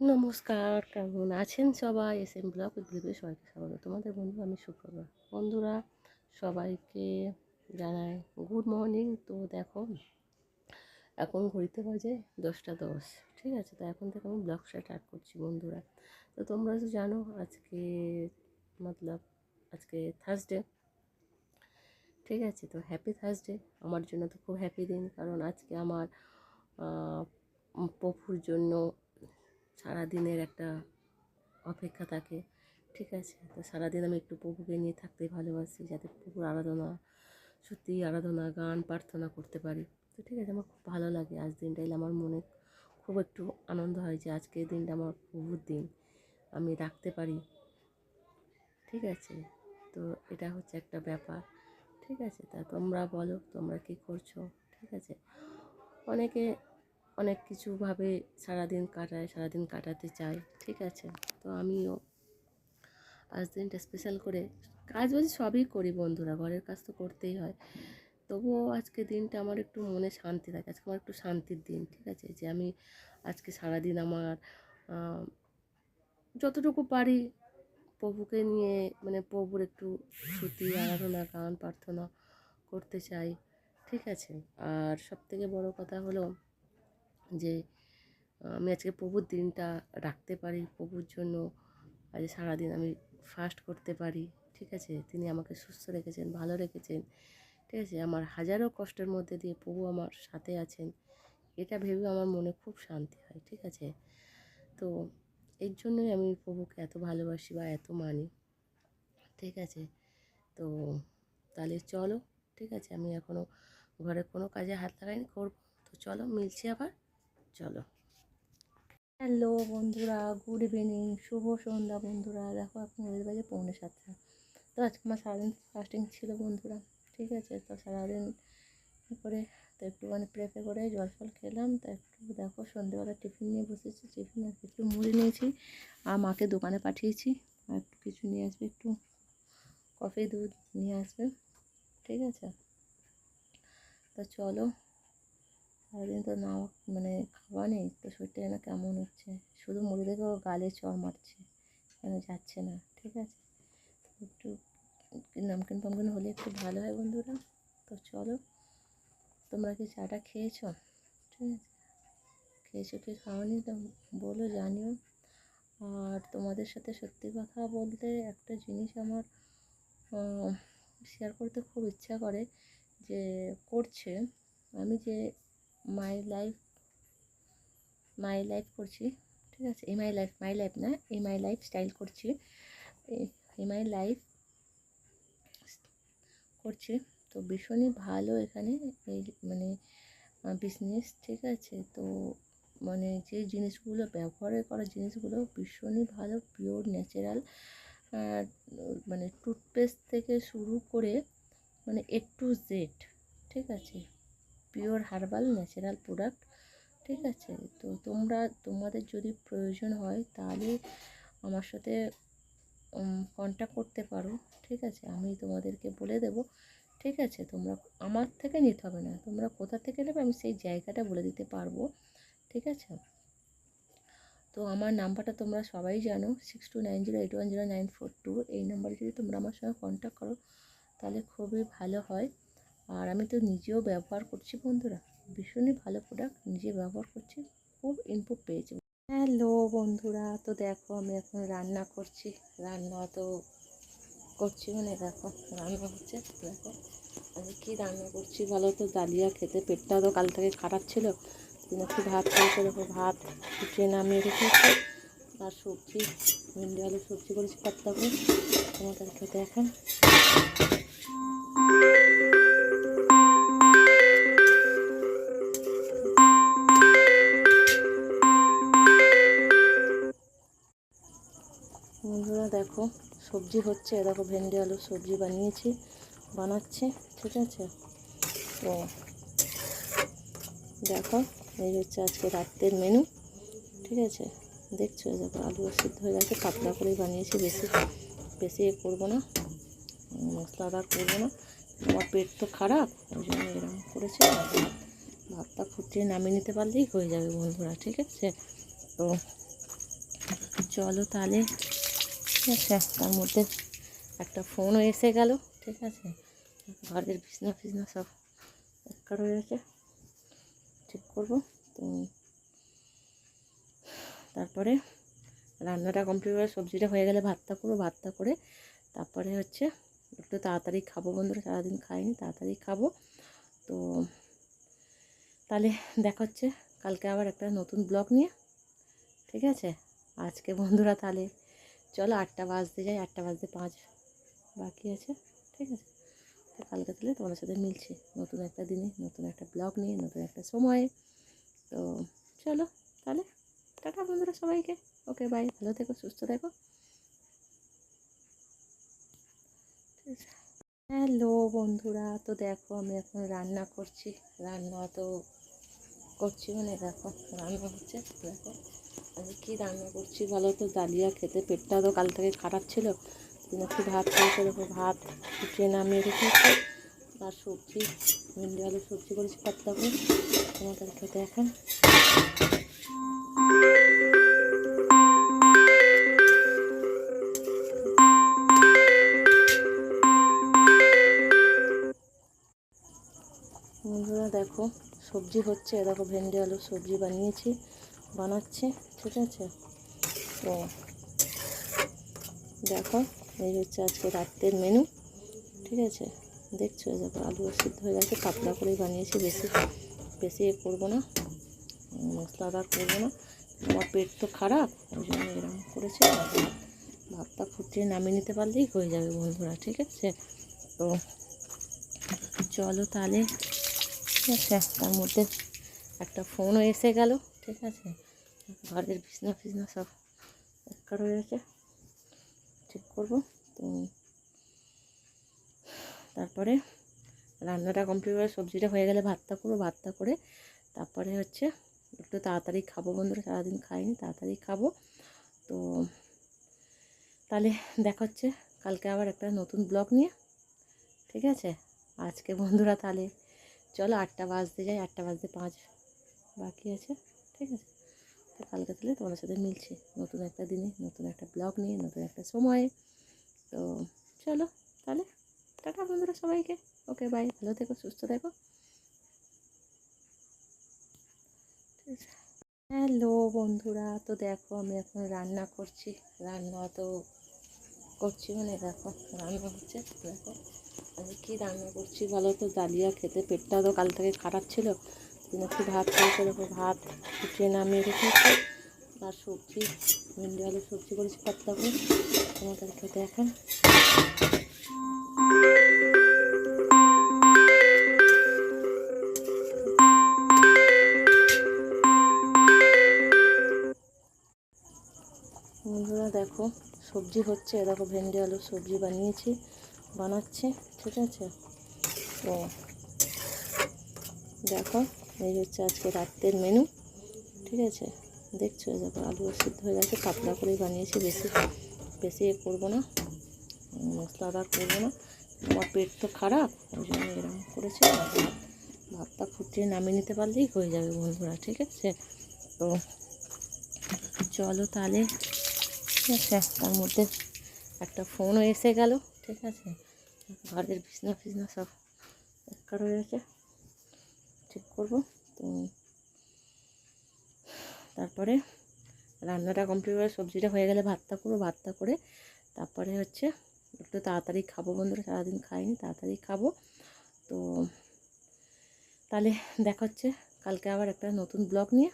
নমস্কার, কেমন আছেন সবাই? এস এম ব্লগ ভিডিও সবাইকে স্বাগত। তোমাদের বন্ধু আমি সুপ্রভা। বন্ধুরা, সবাইকে জানাই গুড মর্নিং। তো দেখো, এখন ঘড়িতে বাজে দশটা দশ, ঠিক আছে? তো এখন থেকে আমি ব্লগ স্টার্ট করছি বন্ধুরা। তো তোমরা তো জানো, আজকে মতলব আজকে থার্সডে ঠিক আছে? তো হ্যাপি থার্সডে আমার জন্য তো খুব হ্যাপি দিন, কারণ আজকে আমার পপুর জন্য সারাদিনের একটা অপেক্ষা থাকে, ঠিক আছে? তো সারাদিন আমি একটু প্রভুকে নিয়ে থাকতে ভালোবাসি, যাতে প্রভুর আরাধনা, সত্যি আরাধনা, গান, প্রার্থনা করতে পারি। তো ঠিক আছে, আমার খুব ভালো লাগে। আজ দিনটা এলে আমার মনে খুব একটু আনন্দ হয় যে আজকে এই দিনটা আমার প্রভুর দিন, আমি রাখতে পারি। ঠিক আছে? তো এটা হচ্ছে একটা ব্যাপার। ঠিক আছে? তা তোমরা বলো, তোমরা কী করছ? ঠিক আছে? অনেকে অনেক কিছুভাবে সারাদিন কাটায়, সারাদিন কাটাতে চায়, ঠিক আছে? তো আমিও আজ দিনটা স্পেশাল করে কাজ বাজ সবই করি বন্ধুরা, ঘরের কাজ তো করতেই হয়। তবুও আজকে দিনটা আমার একটু মনে শান্তি থাকে, আজকে আমার একটু শান্তির দিন, ঠিক আছে? যে আমি আজকে সারাদিন আমার যতটুকু পারি প্রভুকে নিয়ে মানে প্রভুর একটু স্তুতি আরাধনা, গান, প্রার্থনা করতে চাই, ঠিক আছে? আর সব থেকে বড় কথা হলো যে আমি আজকে প্রভুর দিনটা রাখতে পারি, প্রভুর জন্য আজ সারাদিন আমি ফাস্ট করতে পারি, ঠিক আছে? তিনি আমাকে সুস্থ রেখেছেন, ভালো রেখেছেন, ঠিক আছে? আমার হাজারো কষ্টের মধ্যে দিয়ে প্রভু আমার সাথে আছেন, এটা ভেবে আমার মনে খুব শান্তি হয়, ঠিক আছে? তো এর জন্যই আমি প্রভুকে এত ভালোবাসি বা এত মানি, ঠিক আছে? তো তাহলে চলো, ঠিক আছে? আমি এখনও ঘরে কোনো কাজে হাত লাগাইনি, করব। তো চলো, মিলছি আবার। চলো। হ্যালো বন্ধুরা গুড ইভিনিং শুভ সন্ধ্যা বন্ধুরা। দেখো এখন ওদের বাজে পৌনে সাতটা। তো আজকে আমার সারাদিন ফাস্টিং ছিল বন্ধুরা, ঠিক আছে? তো সারাদিন করে তো একটুখানি প্রেপে করে জল ফল খেলাম। তো একটু দেখো, সন্ধ্যেবেলা টিফিন নিয়ে বসেছি। টিফিন আর একটু মুড়ি নিয়েছি। আর মাকে দোকানে পাঠিয়েছি। আর একটু কিছু নিয়ে আসবে, একটু কফি দুধ নিয়ে আসবে, ঠিক আছে? তো চলো সারাদিন তো না মানে খাওয়া নেই, তো শরীরটা যেন কেমন হচ্ছে? শুধু মুড়ি দেখেও গালে চড় মারছে কেন যাচ্ছে না, ঠিক আছে? একটু নামকিন ফামকিন হলে একটু ভালো হয় বন্ধুরা, তো চলো। তোমরা কি চাটা খেয়েছো? ঠিক আছে। খেয়েছো কি খাওয়ানি তো বলো, জানিও। আর তোমাদের সাথে সত্যি কথা বলতে একটা জিনিস আমার শেয়ার করতে খুব ইচ্ছা করে যে করছে। আমি যে মাই লাইফ মাই লাইফ করছি, ঠিক আছে? এই মাই লাইফ মাই লাইফ না এই মাই লাইফ স্টাইল করছি। এই মাই লাইফ করছি। তো ভীষণই ভালো এখানে এই মানে বিজনেস ঠিক আছে? তো মানে যে জিনিসগুলো ব্যবহারে করা জিনিসগুলো ভীষণই ভালো পিওর ন্যাচারাল মানে টুথপেস্ট থেকে শুরু করে মানে এ টু জেড ঠিক আছে? পিওর হার্বাল ন্যাচারাল প্রোডাক্ট ঠিক আছে? তো তোমরা, তোমাদের যদি প্রয়োজন হয়, তাহলে আমার সাথে কন্ট্যাক্ট করতে পারো, ঠিক আছে? আমি তোমাদেরকে বলে দেবো, ঠিক আছে? তোমরা, আমার থেকে নিতে হবে না। তোমরা কোথা থেকে নেবে? আমি সেই জায়গাটা বলে দিতে পারব, ঠিক আছে? তো আমার নাম্বারটা তোমরা সবাই জানো six two nine zero eight one zero nine four two এই নাম্বারে যদি তোমরা আমার সঙ্গে কন্ট্যাক্ট করো, তাহলে খুবই ভালো হয়। আর আমি তো নিজেও ব্যবহার করছি বন্ধুরা। ভীষণই ভালো প্রোডাক্ট নিজে ব্যবহার করছি, খুব ইনপুট পেয়েছি। হ্যালো বন্ধুরা, তো দেখো আমি এখন রান্না করছি। রান্না তো করছি মানে দেখো, রান্না হচ্ছে, দেখো। আমি কী রান্না করছি বলো তো? ডালিয়া খেতে পেটটা তো কাল থেকে খারাপ ছিল। একটু ভাত খেয়েছে দেখো ভাত ফুটিয়ে নামিয়ে রেখেছি। আর সবজি, ভেন্ডি, আলু, সবজি করেছি, পাতলা করে। তোমাদের খেতে এখন দেখো, সবজি হচ্ছে দেখো ভেন্ডি, আলু, সবজি বানিয়েছি, বানাচ্ছি, ঠিক আছে? তো দেখো, এই হচ্ছে আজকে রাত্রের মেনু ঠিক আছে? দেখছ দেখো আলু সিদ্ধ হয়ে গেছে, পাতলা করেই বানিয়েছি, বেশি বেশি এ করব না মশলাদার করব না, আমার পেট তো খারাপ, ওই জন্য এরকম করেছে ভাতটা ফুটিয়ে নামিয়ে নিতে পারলেই হয়ে যাবে বন্ধুরা, ঠিক আছে? তো চলো তাহলে ঠিক আছে? তার মধ্যে একটা ফোনও এসে গেল, ঠিক আছে? ঘরের বিছনা ফিছনা সব একটা রয়ে গেছে। ঠিক করব। তো তারপরে রান্নাটা কমপ্লিট করে সবজিটা হয়ে গেলে ভাতটা করব, ভাতটা করে তারপরে হচ্ছে একটু তাড়াতাড়ি খাব বন্ধুরা, সারাদিন খাইনি, তাড়াতাড়ি খাব। তো তাহলে দেখা হচ্ছে, কালকে আবার একটা নতুন ব্লগ নিয়ে, ঠিক আছে? আজকে বন্ধুরা তাহলে চলো আটটা বাজতে যাই, আটটা বাজতে পাঁচ বাকি আছে, ঠিক আছে? তো কালকে তাহলে তোমাদের সাথে মিলছি, নতুন একটা দিনে, নতুন একটা ব্লগ নিয়ে, নতুন একটা সময়ে। তো চলো তাহলে, টাটা বন্ধুরা সবাইকে। ওকে বাই ভালো থেকো, সুস্থ থেকো। হ্যালো বন্ধুরা, তো দেখো আমি এখন রান্না করছি। রান্না তো করছি মানে দেখো, রান্না হচ্ছে, দেখো। আমি কি রান্না করছি বলো তো? ডালিয়া খেতে পেটটা তো কাল থেকে খারাপ ছিল। একটু ভাত খেয়েছে দেখো ভাত ফুটিয়ে নামিয়ে রেখেছি আর সবজি, ভেন্ডি, আলু সবজি করেছি পাতলা করে। তোমাদের খেতে বন্ধুরা দেখো, সবজি হচ্ছে। দেখো, ভেন্ডি, আলু সবজি বানিয়েছি। বানাচ্ছি, ঠিক আছে? তো দেখো, এই হচ্ছে আজকে রাত্রের মেনু ঠিক আছে? দেখছ দেখো আলু সিদ্ধ হয়ে গেছে, পাতলা করেই বানিয়েছি, বেশি বেশি এ করব না মশলাদার করব না। আমার পেট তো খারাপ, ওই জন্য এরকম করেছি ভাতটা ফুটিয়ে নামিয়ে নিতে পারলেই হয়ে যাবে বন্ধুরা, ঠিক আছে? তো চলো তাহলে, ঠিক আছে? তার মধ্যে একটা ফোনও এসে গেল, ঠিক আছে? ঘরের বিছনা ফিছনা সব রয়ে গেছে ঠিক করব। তো তারপরে রান্নাটা কমপ্লিট করে সবজিটা হয়ে গেলে ভাতটা করব, ভাতটা করে তারপরে হচ্ছে একটু তাড়াতাড়ি খাব বন্ধুরা, সারাদিন খাইনি, তাড়াতাড়ি খাব। তো তাহলে দেখা হচ্ছে কালকে আবার একটা নতুন ব্লগ নিয়ে। ঠিক আছে? আজকে বন্ধুরা তাহলে চলো আটটা বাজতে যাই, আটটা বাজতে পাঁচ বাকি আছে। ঠিক আছে? তো কালকে তাহলে তোমাদের সাথে মিলছি। নতুন একটা দিনে, নতুন একটা ব্লগ নিয়ে, নতুন একটা সময়ে। তো চলো তাহলে, টাটা বন্ধুরা সবাইকে। ওকে বাই ভালো থেকো, সুস্থ থেকো। হ্যালো বন্ধুরা, তো দেখো আমি এখন রান্না করছি। রান্না তো করছি মানে দেখো, রান্না হচ্ছে, দেখো। আমি কী রান্না করছি বলো তো? ডালিয়া খেতে পেটটা তো কাল থেকে খারাপ ছিল। একটু ভাত খেয়েছে দেখো, ভাত ফুটিয়ে নামিয়ে রেখেছি। আর সবজি, ভেন্ডি, আলু, সবজি করেছি, পাতলা করে। খেতে এখন বন্ধুরা দেখো, সবজি হচ্ছে দেখো ভেন্ডি, আলু, সবজি বানিয়েছি, বানাচ্ছি, ঠিক আছে? তো দেখো এই হচ্ছে আজকে রাত্রের মেনু ঠিক আছে? দেখছ দেখো আলু সিদ্ধ হয়ে গেছে, পাতলা করেই বানিয়েছি, বেশি বেশি এ করব না মশলা মশলাদার করব না। আমার পেট তো খারাপ, ওই জন্য এরকম করেছি ভাতটা ফুটিয়ে নামিয়ে নিতে পারলেই হয়ে যাবে বন্ধুরা, ঠিক আছে? তো চলো তাহলে, ঠিক আছে? তার মধ্যে একটা ফোনও এসে গেল, ঠিক আছে? ঘরের বিছনা ফিছনা সব একটা রয়ে গেছে। ঠিক করব। তো তারপরে রান্নাটা কমপ্লিট করে সবজিটা হয়ে গেলে ভাতটা করব, ভাতটা করে তারপরে হচ্ছে একটু তাড়াতাড়ি খাব বন্ধুরা, সারাদিন খাইনি, তাড়াতাড়ি খাব। তো তাহলে দেখা হচ্ছে কালকে আবার একটা নতুন ব্লগ নিয়ে,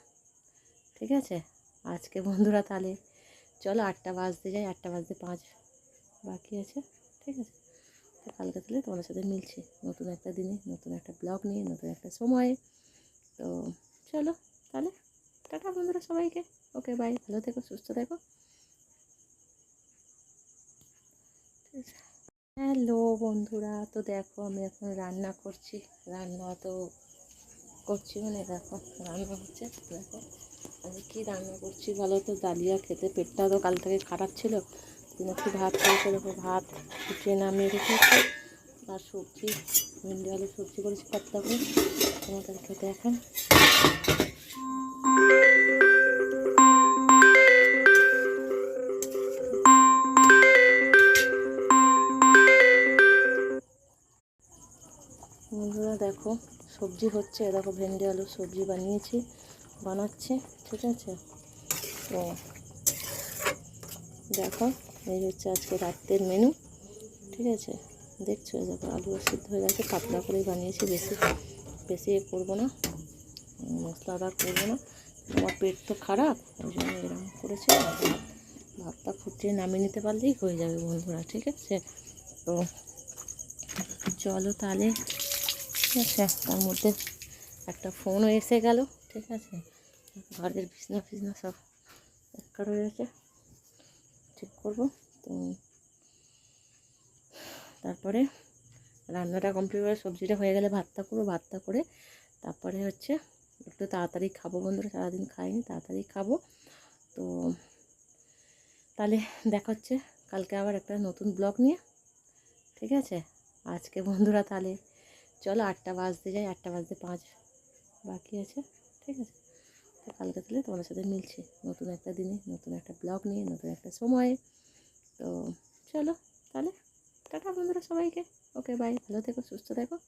ঠিক আছে? আজকে বন্ধুরা তাহলে চলো আটটা বাজতে যাই, আটটা বাজতে পাঁচ বাকি আছে, ঠিক আছে? তো কালকে তাহলে তোমাদের সাথে মিলছি। নতুন একটা দিনে, নতুন একটা ব্লগ নিয়ে, নতুন একটা সময়ে। তো চলো তাহলে, টাটা বন্ধুরা সবাইকে। ওকে বাই ভালো থেকো, সুস্থ থেকো। হ্যালো বন্ধুরা, তো দেখো আমি এখন রান্না করছি। রান্না তো করছি মানে দেখো, রান্না হচ্ছে, দেখো। আমি কী রান্না করছি বলো তো? ডালিয়া খেতে পেটটা তো কাল থেকে খারাপ ছিল। দিনাটি ভাত করেছে দেখো ভাত ফুটিয়ে নামিয়ে রেখেছে। আর সবজি, ভেন্ডি, আলু, সবজি করেছি, পাতলা করে। তোমাদের খেতে এখন। বন্ধুরা দেখো, সবজি হচ্ছে। দেখো, ভেন্ডি, আলু, সবজি বানিয়েছি, বানাচ্ছি, ঠিক আছে? তো দেখো এই হচ্ছে আজকে রাত্রের মেনু ঠিক আছে? দেখছ দেখো আলু সিদ্ধ হয়ে গেছে পাতলা করেই বানিয়েছি বেশি বেশি এ করব না উম, মশলাদার করব না। আমার পেট তো খারাপ ওই জন্য এরকম করেছি ভাতটা ফুটিয়ে নামিয়ে নিতে পারলেই হয়ে যাবে বন্ধুরা ঠিক আছে? তো চলো তাহলে ঠিক আছে? তার মধ্যে একটা ফোনও এসে গেল ঠিক আছে? ঘরের বিছনা ফিছনা সব একা রয়েছে ঠিক করব। তো তারপরে রান্নাটা কমপ্লিট করে সবজিটা হয়ে গেলে ভাতটা করব, ভাতটা করে তারপরে হচ্ছে একটু তাড়াতাড়ি খাব বন্ধুরা, সারাদিন খাইনি, তাড়াতাড়ি খাব। তো তাহলে দেখা হচ্ছে কালকে আবার একটা নতুন ব্লগ নিয়ে, ঠিক আছে? আজকে বন্ধুরা তাহলে চলো আটটা বাজতে যাই, আটটা বাজতে পাঁচ বাকি আছে, ঠিক আছে? তো কালকে তাহলে তোমাদের সাথে মিলছি। নতুন একটা দিনে, নতুন একটা ব্লগ নিয়ে, নতুন একটা সময়ে। তো চলো তাহলে, টাটা বন্ধুরা সবাইকে। ওকে বাই ভালো থেকো, সুস্থ থেকো।